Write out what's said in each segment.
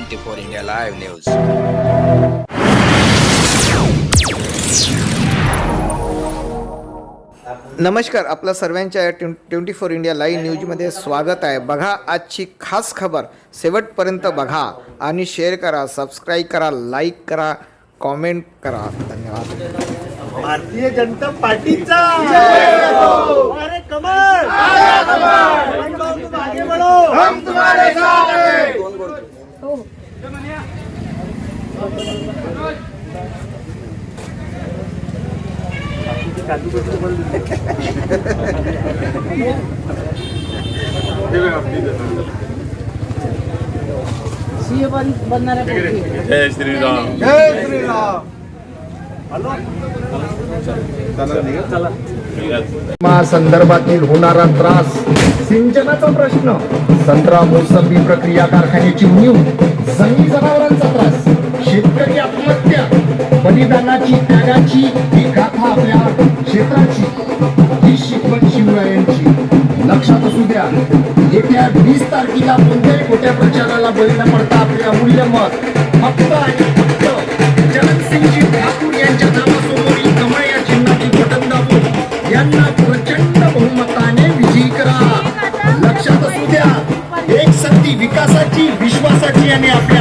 Twenty four India live news. नमस्कार आपल्या सर्वांच्या या twen twenty four India live न्यूजमध्ये स्वागत आहे. बघा आजची खास खबर शेवटपर्यंत बघा आणि शेअर करा सबस्क्राईब करा लाईक करा कॉमेंट करा. धन्यवाद. भारतीय जनता पार्टीचा! अरे कमल कमल तुम आगे बढ़ो हम तुम्हारे साथ हैं। जय श्रीराम जय श्रीराम मा संदर्भातील होणारा त्रास सिंचनाचा प्रश्न संत्रा मोसंबी प्रक्रिया कारखान्याची न्यू जंगली जनावरांचा त्रास. बलिदानाची त्यागाची ही गाथा आपल्या क्षेत्राची ही शिकवण शिवरायांची लक्षात असू द्या येत्या वीस तारखेला कोणत्याही खोट्या प्रचाराला बळी न पडता आपले अमूल्य मत फक्त आणि फक्त चरणसिंगजी ठाकूर यांच्या नावासमोरील कमळ या चिन्हाची बटन दाबून यांना प्रचंड बहुमताने विजयी करा. लक्षात असू द्या एक संधी विकासाची विश्वासाची आणि आपल्या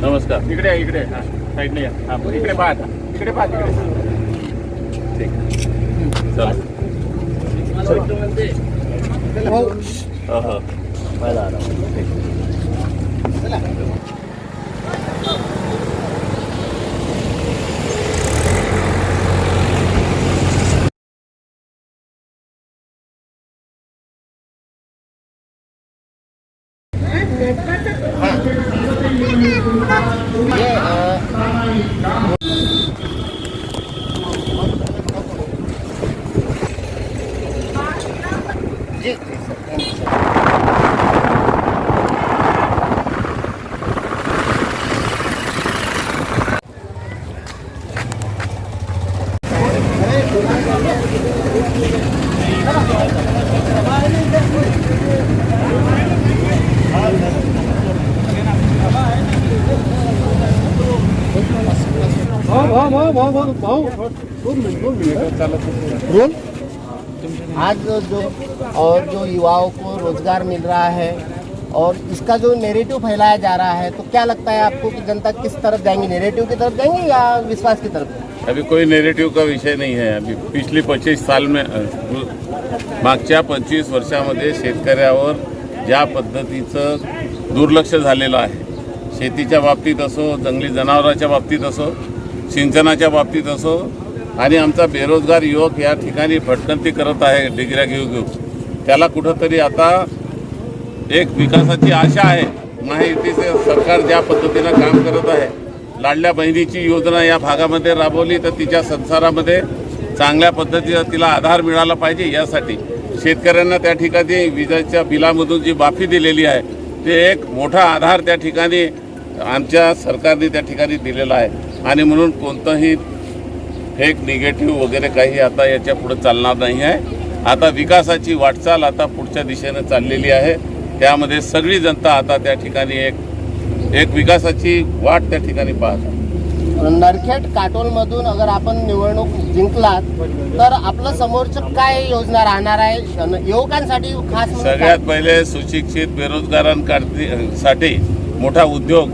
नमस्कार इकडे या, इकडे हा साईडने या हा इकडे पाहा. इकडे पाहा तिकडे चला हो, हो. Yeah. आज जो और जो युवाओं को रोज़गार मिल रहा है और इसका जो नेरेटिव फैलाया जा रहा है तो क्या लगता है आपको कि जनता किस तरफ़ जाएँगी? नेरेटिव की तरफ़ जाएँगी या विश्वास की तरफ़? अभी कोई नेगेटिव का विषय नाही आहे अभी पिछली पच्चीस साल में मागच्या पंचवीस वर्षामध्ये शेतकऱ्यावर ज्या पद्धतीचं दुर्लक्ष झालेलं आहे शेतीच्या बाबतीत असो जंगली जनावरांच्या बाबतीत असो सिंचनाच्या बाबतीत असो आणि आमचा बेरोजगार युवक या ठिकाणी भटकंती करत आहे डिग्र्या घेऊ घेऊ त्याला कुठंतरी आता एक विकासाची आशा आहे. महायुतीचे सरकार ज्या पद्धतीनं काम करत आहे लाडल्या बहिणीची योजना या भागामध्ये राबवली तर तिच्या संसारामध्ये चांगल्या पद्धतीनं तिला आधार मिळाला पाहिजे यासाठी. शेतकऱ्यांना त्या ठिकाणी विजेच्या बिलामधून जी माफी दिलेली आहे ते एक मोठा आधार त्या ठिकाणी आमच्या सरकारने त्या ठिकाणी दिलेला आहे. आणि म्हणून कोणतंही फेक निगेटिव्ह वगैरे काही आता याच्यापुढे चालणार नाही आहे. आता विकासाची वाटचाल आता पुढच्या दिशेने चाललेली आहे. त्यामध्ये सगळी जनता आता त्या ठिकाणी एक एक विकासाची वाट त्या ठिकाणी पाहत नरखेड काटोलमधून अगर आपण निवडणूक जिंकलात तर आपलं समोरचं काय योजना राहणार आहे? युवकांसाठी खास? सगळ्यात पहिले सुशिक्षित बेरोजगारांसाठी मोठा उद्योग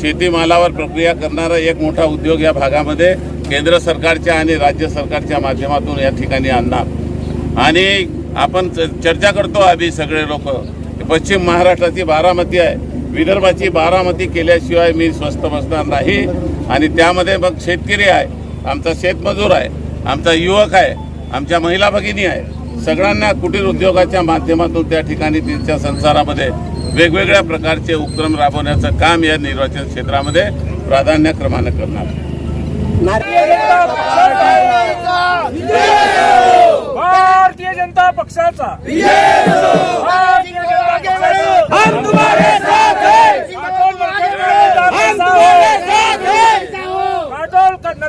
शेतीमालावर प्रक्रिया करणारा एक मोठा उद्योग या भागामध्ये केंद्र सरकारच्या आणि राज्य सरकारच्या माध्यमातून या ठिकाणी आणणार. आणि आपण चर्चा करतो आम्ही सगळे लोक. पश्चिम महाराष्ट्राची बारामती आहे. विदर्भाची बारामती केल्याशिवाय मी स्वस्त बसणार नाही. आणि त्यामध्ये मग शेतकरी आहे आमचा शेतमजूर आहे आमचा युवक आहे आमच्या महिला भगिनी आहे. सगळ्यांना कुटीर उद्योगाच्या माध्यमातून त्या ठिकाणी त्यांच्या संसारामध्ये वेगवेगळ्या प्रकारचे उपक्रम राबवण्याचं काम या निर्वाचन क्षेत्रामध्ये प्राधान्यक्रमानं करणार आहे. भारतीय जनता पक्षाचा भारतीय जनता पक्षाचा हम तुम्हारे साथ हैं हम तुम्हारे साथ हैं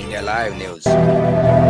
in their live news.